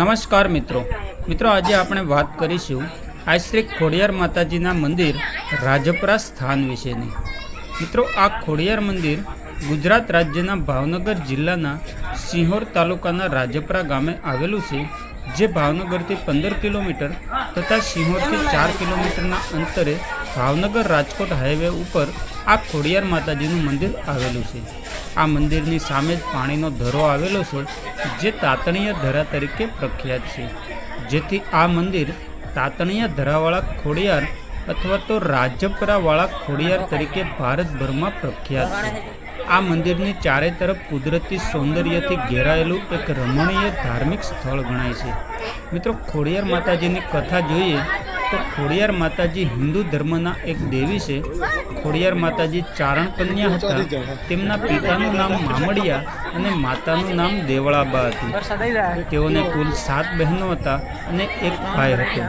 નમસ્કાર મિત્રો. મિત્રો, આજે આપણે વાત કરીશું આશ્રી ખોડિયાર માતાજીના મંદિર રાજપરા સ્થાન વિશેની. મિત્રો, આ ખોડિયાર મંદિર ગુજરાત રાજ્યના ભાવનગર જિલ્લાના સિંહોર તાલુકાના રાજપરા ગામે આવેલું છે, જે ભાવનગરથી પંદર કિલોમીટર તથા સિંહોરથી ચાર કિલોમીટરના અંતરે ભાવનગર રાજકોટ હાઈવે ઉપર આ ખોડિયાર માતાજીનું મંદિર આવેલું છે. આ મંદિરની સામે જ પાણીનો ધરો આવેલો છે, જે તાતણીયા ધરા તરીકે પ્રખ્યાત છે. જેથી આ મંદિર તાતણીયા ધરાવાળા ખોડિયાર અથવા તો રાજપરાવાળા ખોડિયાર તરીકે ભારતભરમાં પ્રખ્યાત છે. આ મંદિરની ચારે તરફ કુદરતી સૌંદર્યથી ઘેરાયેલું એક રમણીય ધાર્મિક સ્થળ ગણાય છે. મિત્રો, ખોડિયાર માતાજીની કથા જોઈએ તો ખોડિયાર માતાજી હિન્દુ ધર્મના એક દેવી છે. ખોડિયાર માતાજી ચારણ કન્યા હતા. તેમના પિતાનું નામ મામડિયા અને માતાનું નામ દેવળાબા હતું. તેઓને કુલ સાત બહેનો હતા અને એક ભાઈ હતો.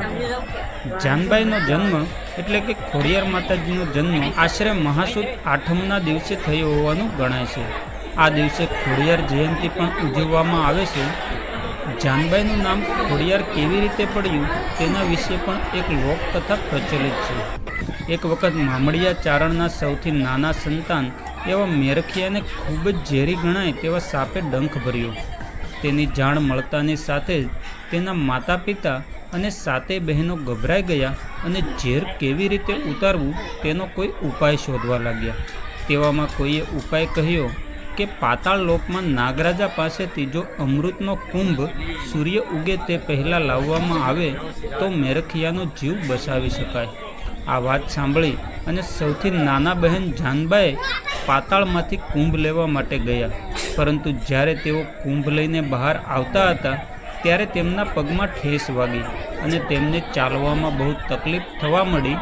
જાનબાઈનો જન્મ એટલે કે ખોડિયાર માતાજીનો જન્મ આશરે મહાસુદ આઠમના દિવસે થયો હોવાનું ગણાય છે. આ દિવસે ખોડિયાર જયંતિ પણ ઉજવવામાં આવે છે. જાનબાઈનું નામ ખોડિયાર કેવી રીતે પડ્યું તેના વિશે પણ એક લોકકથા પ્રચલિત છે. એક વખત મામડિયા ચારણના સૌથી નાના સંતાન એવા મેરખિયાને ખૂબ જ ઝેરી ગણાય તેવા સાપે ડંખ ભર્યો. તેની જાણ મળતાની સાથે જ તેના માતા પિતા અને સાતે બહેનો ગભરાઈ ગયા અને ઝેર કેવી રીતે ઉતારવું તેનો કોઈ ઉપાય શોધવા લાગ્યા. તેવામાં કોઈએ ઉપાય કહ્યો કે પાતાળ લોકમાં નાગરાજા પાસેથી જો અમૃતનો કુંભ સૂર્ય ઉગે તે પહેલાં લાવવામાં આવે, તો મેરખિયાનો જીવ બચાવી શકાય. આ વાત સાંભળી અને સૌથી નાના બહેન જાનબાએ પાતાળમાંથી કુંભ લેવા માટે ગયા. પરંતુ જ્યારે તેઓ કુંભ લઈને બહાર આવતા હતા, ત્યારે તેમના પગમાં ઠેસ વાગી અને તેમને ચાલવામાં બહુ તકલીફ થવા મળી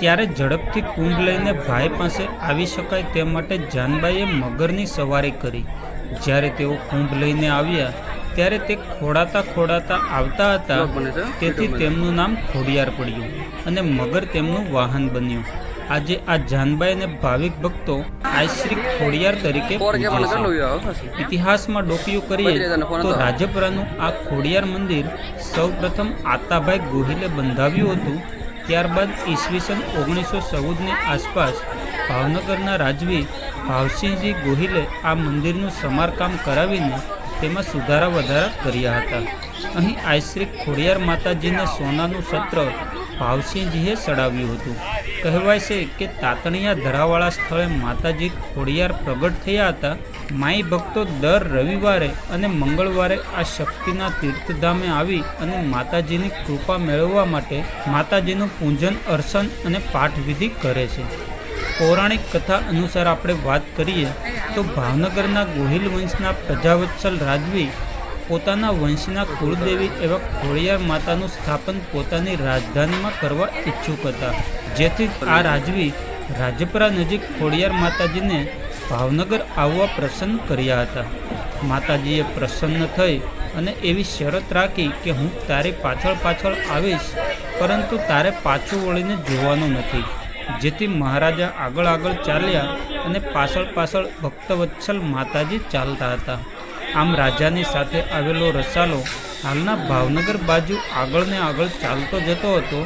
ત્યારે ઝડપથી કુંભ લઈને ભાઈ પાસે આવી શકાય તે માટે જાનબાઈએ મગરની સવારી કરી. જ્યારે તેઓ કુંભ લઈને આવ્યા ત્યારે તે ખોડાતા ખોડાતા આવતા હતા. તેથી તેમનું નામ ખોડિયાર પડ્યું અને મગર તેમનું વાહન બન્યું. આજે આ જાનબાઈ અને ભાવિક ભક્તો આશ્રી ખોડિયાર તરીકે ઇતિહાસમાં ડોકિયું કરીએ તો રાજપરાનું આ ખોડિયાર મંદિર સૌપ્રથમ આતાભાઈ ગોહિલે બંધાવ્યું હતું. ત્યારબાદ ઈસવીસન ઓગણીસો ચૌદની આસપાસ ભાવનગરના રાજવી ભાવસિંહજી ગોહિલે આ મંદિરનું સમારકામ કરાવીને તેમાં સુધારા વધારા કર્યા હતા. અહીં આશ્રી ખોડિયાર માતાજીને સોનાનું સત્ર ભાવસિંહજીએ ચડાવ્યું હતું. કહેવાય છે કે તાતણિયા ધરાવાળા સ્થળે માતાજી ખોડિયાર પ્રગટ થયા હતા. માઈ ભક્તો દર રવિવારે અને મંગળવારે આ શક્તિના તીર્થધામે આવી અને માતાજીની કૃપા મેળવવા માટે માતાજીનું પૂજન, અર્ચન અને પાઠવિધિ કરે છે. પૌરાણિક કથા અનુસાર આપણે વાત કરીએ તો ભાવનગરના ગોહિલ વંશના પ્રજાવત્સલ રાજવી પોતાના વંશના કુળદેવી એવા ખોડિયાર માતાનું સ્થાપન પોતાની રાજધાનીમાં કરવા ઈચ્છુક હતા. જેથી આ રાજવી રાજપરા નજીક ખોડિયાર માતાજીને ભાવનગર આવવા પ્રસન્ન કર્યા હતા. માતાજીએ પ્રસન્ન થઈ અને એવી શરત રાખી કે હું તારી પાછળ પાછળ આવીશ, પરંતુ તારે પાછું વળીને જોવાનું નથી. જેથી મહારાજા આગળ આગળ ચાલ્યા અને પાછળ પાછળ ભક્તવત્સલ માતાજી ચાલતા હતા. આમ રાજાની સાથે આવેલો રસાલો હાલના ભાવનગર બાજુ આગળ ને આગળ ચાલતો જતો હતો.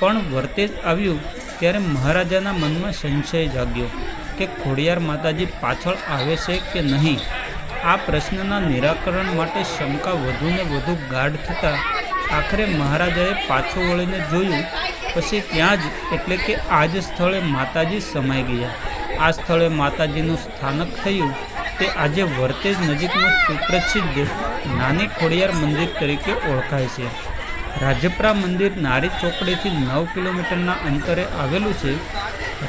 પણ વર્તેજ આવ્યું ત્યારે મહારાજાના મનમાં સંશય જાગ્યો કે ખોડિયાર માતાજી પાછળ આવે છે કે નહીં? આ પ્રશ્નના નિરાકરણ માટે શંકા વધુને વધુ ગાઢ થતાં આખરે મહારાજાએ પાછો વળીને જોયું, પછી ત્યાં જ એટલે કે આ જ સ્થળે માતાજી સમાઈ ગયા. આ સ્થળે માતાજીનું સ્થાનક થયું તે આજે વર્તેજ નજીકનું સુપ્રસિદ્ધ નાની ખોડિયાર મંદિર તરીકે ઓળખાય છે. રાજપરા મંદિર નારી ચોકડીથી નવ કિલોમીટરના અંતરે આવેલું છે.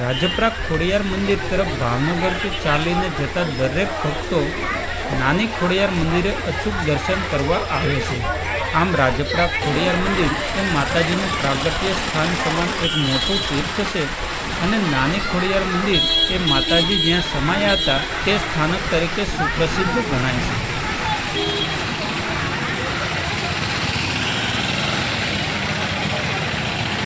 રાજપરા ખોડિયાર મંદિર તરફ ભાવનગરથી ચાલીને જતા દરેક ભક્તો નાની ખોડિયાર મંદિરે અચૂક દર્શન કરવા આવે છે. આમ રાજપરા ખોડિયાર મંદિર એ માતાજીનું પ્રાગટ્ય સ્થાન સમાન એક મોટું તીર્થ છે. અને નાની ખોડિયાર મંદિર એ માતાજી જ્યાં સમાયા હતા, તે સ્થાનક તરીકે સુપ્રસિદ્ધ ગણાય છે.